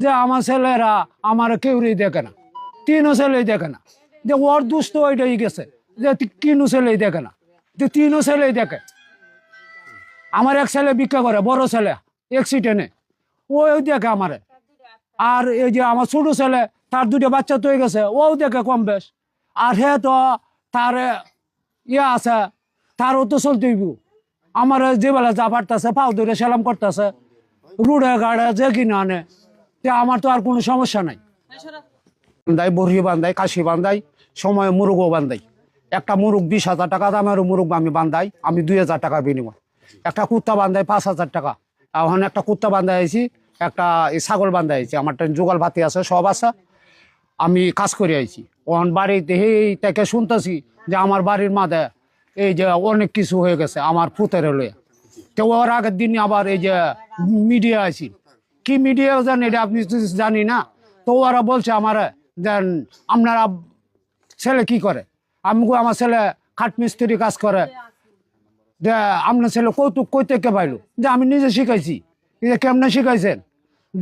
যে আমার ছেলেরা আমার কেউই দেখে না, তিনও ছেলেই দেখে না। যে ওর দুষ্ট ওইটাই গেছে, যে তিনও ছেলেই দেখে না, যে তিনও ছেলেই দেখে। আমার এক ছেলে ভিক্ষা করে, বড় ছেলে অ্যাক্সিডেন্টে ওই দেখে আমারে। আর এই যে আমার ছোট ছেলে, তার দুটো বাচ্চা তো গেছে ও দেখে কম বেশ। আর হে তো তার ইয়ে আছে, তারও তো চলতেইব আমার যে বেলা যা পারতেছে, পাও ধরে সেলাম করতেছে। রুড়ে গাড়ে যে কিনে আনে। আমার তো আর কোনো সমস্যা নাই। বান্ধাই বড়ি বান্ধাই কাশি বান্ধাই, সময় মুরগও বান্ধাই। একটা মুরগ বিশ হাজার টাকা দামের মুরগ আমি বান্ধাই, আমি দুই হাজার টাকা বিনিময়। একটা কুত্তা বান্ধাই পাঁচ হাজার টাকা। এখন একটা কুত্তা বান্ধা আইছি, একটা ছাগল বান্ধা আইছি। আমার যুগল ভাতি আছে, সব আছে। আমি কাজ করে আইছি। ওখান বাড়িতে এই তাকে শুনতেছি যে আমার বাড়ির মাঝে এই যে অনেক কিছু হয়ে গেছে, আমার পুতের লয়ে। তো ওর আগের দিন আবার এই যে মিডিয়া আইছি। কি মিডিয়া জানি এটা আপনি জানি না। তো ওরা বলছে আমার, দেন আপনারা ছেলে কি করে? আমি আমার ছেলে খাট মিস্ত্রি কাজ করে। যে আপনার ছেলে কৌতুক কই থেকে পাইলো? যে আমি নিজে শিখাইছি। যে কেমনে শিখাইছেন?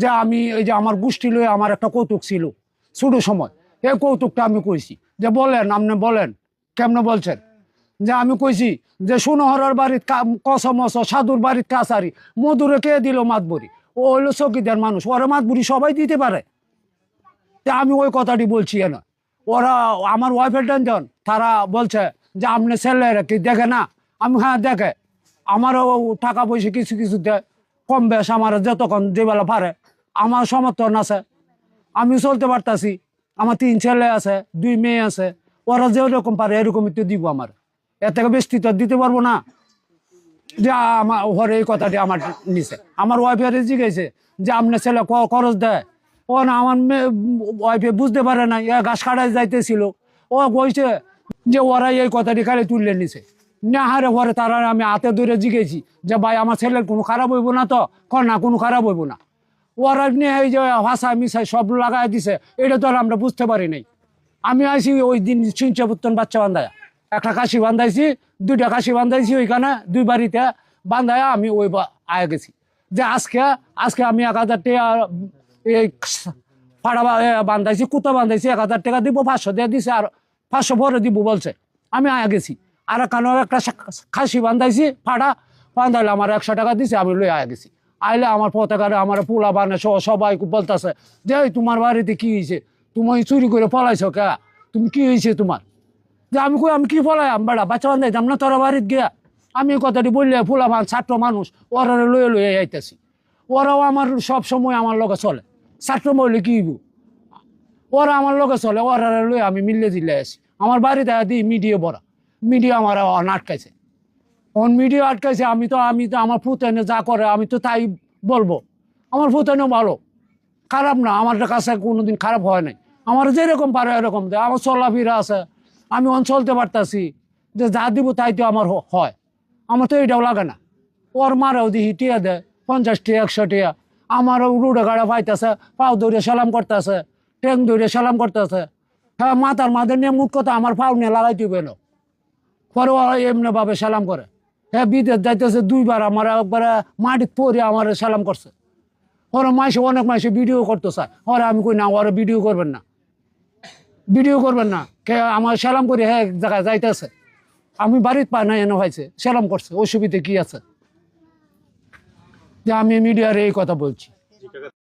যে আমি এই যে আমার গোষ্ঠী লয়ে আমার একটা কৌতুক ছিল ছোট সময়। এই কৌতুকটা আমি কইছি। যে বলেন, আপনি বলেন, কেমনে বলছেন? যে আমি কইছি যে সুনহরের বাড়ির কসমস সাধুর বাড়ির কাছারি, মধুরে কে দিল মাতবরি? ও হইল চকিদার মানুষ, ওরা মাতবরি সবাই দিতে পারে। তা আমি ওই কথাটি বলছি না। ওরা আমার ওয়াইফের টেনশন তারা বলছে যে, আপনি ছেলেরা কি দেখে না? আমি হ্যাঁ দেখে। আমারও টাকা পয়সা কিছু কিছু দেয় কম বেশ আমার যতক্ষণ যেবেলা পারে, আমার সমর্থন আছে। আমি চলতে পারতাছি। আমার তিন ছেলে আছে, দুই মেয়ে আছে। ওরা যেরকম পারে, এরকমই তো দিব আমার। এর থেকে বেশি তো দিতে পারব না। যে আমার ওর এই কথাটি আমার নিচে আমার ওয়াইফের জিজ্ঞেসে, যে আপনার ছেলে খরচ দেয়? ও না, আমার ওয়াইফে বুঝতে পারে না এ ঘাস কাটায় যাইতেছিল। ও কইছে যে ওরা এই কথাটি খালি তুললে নিছে। না হারে ঘরে তারা আমি হাতে ধরে জিগেছি যে ভাই, আমার ছেলের কোনো খারাপ হইব না তো? কর না, কোনো খারাপ হইব না। ওরা নিয়ে এই যে ভাষা মিশাই সব লাগাই দিছে, এটা তো আমরা বুঝতে পারি নাই। আমি আইছি ওই দিন চিনচে বাচ্চা বান্ধায়। একটা কাশি বান্ধাইছি, দুইটা কাশি বান্ধাইছি ওইখানে, দুই বাড়িতে বান্ধায় আমি ওই আয়া গেছি। যে আজকে আজকে আমি এক হাজার টাকা, এই ফাড়া বান্ধাইছি, কুতো বান্ধাইছি, এক হাজার টাকা দিব, পাঁচশো দিয়ে দিছে, আর পাঁচশো পরে দিব বলছে। আমি আয়া গেছি। আর কানো একটা খাসি বান্ধাইছি, ফাড়া, বান্ধাইলে আমার একশো টাকা দিছে, আমি লই আয়া গেছি। আইলে আমার পতাকারে আমার পোলা বানে সবাই বলতেছে, যে তোমার বাড়িতে কি হয়েছে তুমি চুরি করে পলাইছো কে? তুমি কি হয়েছে তোমার? যে আমি কই, আমি কি পলাই আমি বেড়া? বাচ্চা বান্ধাই যাম না তোর বাড়িতে গিয়া? আমি কথাটি বললে ফুলা ভান ছাত্র মানুষ ওরা লয়ে লয়ে আইতেছি। ওরাও আমার সব সময় আমার লগে চলে। ছাত্র বললে কি ওরা আমার লগে চলে ওরা লয়ে আমি মিললে দিলে আসি আমার বাড়িতে দিই মিডিয়া বড়া মিডিয়া আমার অন আটকাইছে। অন মিডিয়া আটকাইছে, আমি তো আমি তো আমার ফুতেনে যা করে, আমি তো তাই বলব। আমার ফুতেনেও ভালো। খারাপ না আমার কাছে কোনোদিন খারাপ হয় নাই। আমার যেরকম পারে এরকম দেয়। আমার চলাফেরা আছে। আমি অন চলতে পারতাছি, যে যা দিব তাই তো আমার হয়। আমার তো এইটাও লাগে না। ওর মারাও দিহি টিয়া দেয়, পঞ্চাশ টিয়া, একশো টিয়া। আমারও রুডে গাড়া পাইতেছে, পাও ধরে সালাম করতেছে ট্যাং ধরে সালাম করতেছে। হ্যাঁ মাথার মাঝে নিয়ে মুখ কথা আমার পাও নিয়ে লাগাই দিবে না। পরে ওরা এমনি ভাবে সালাম করে। হ্যাঁ বিদেশ যাইতেছে দুইবার আমার, একবার মাটির পরে আমার সালাম করছে। ওরা মাসে অনেক মাসে ভিডিও করতে চায় ওরা আমি কই না, ওরা ভিডিও করবেন না। ভিডিও করবেন না। কে আমার সালাম করি হ্যাঁ এক জায়গায় যাইতেছে। আমি বাড়িতে পাই না এনে হয়েছে সালাম করছে, অসুবিধে কি আছে? যে আমি মিডিয়ার এই কথা বলছি।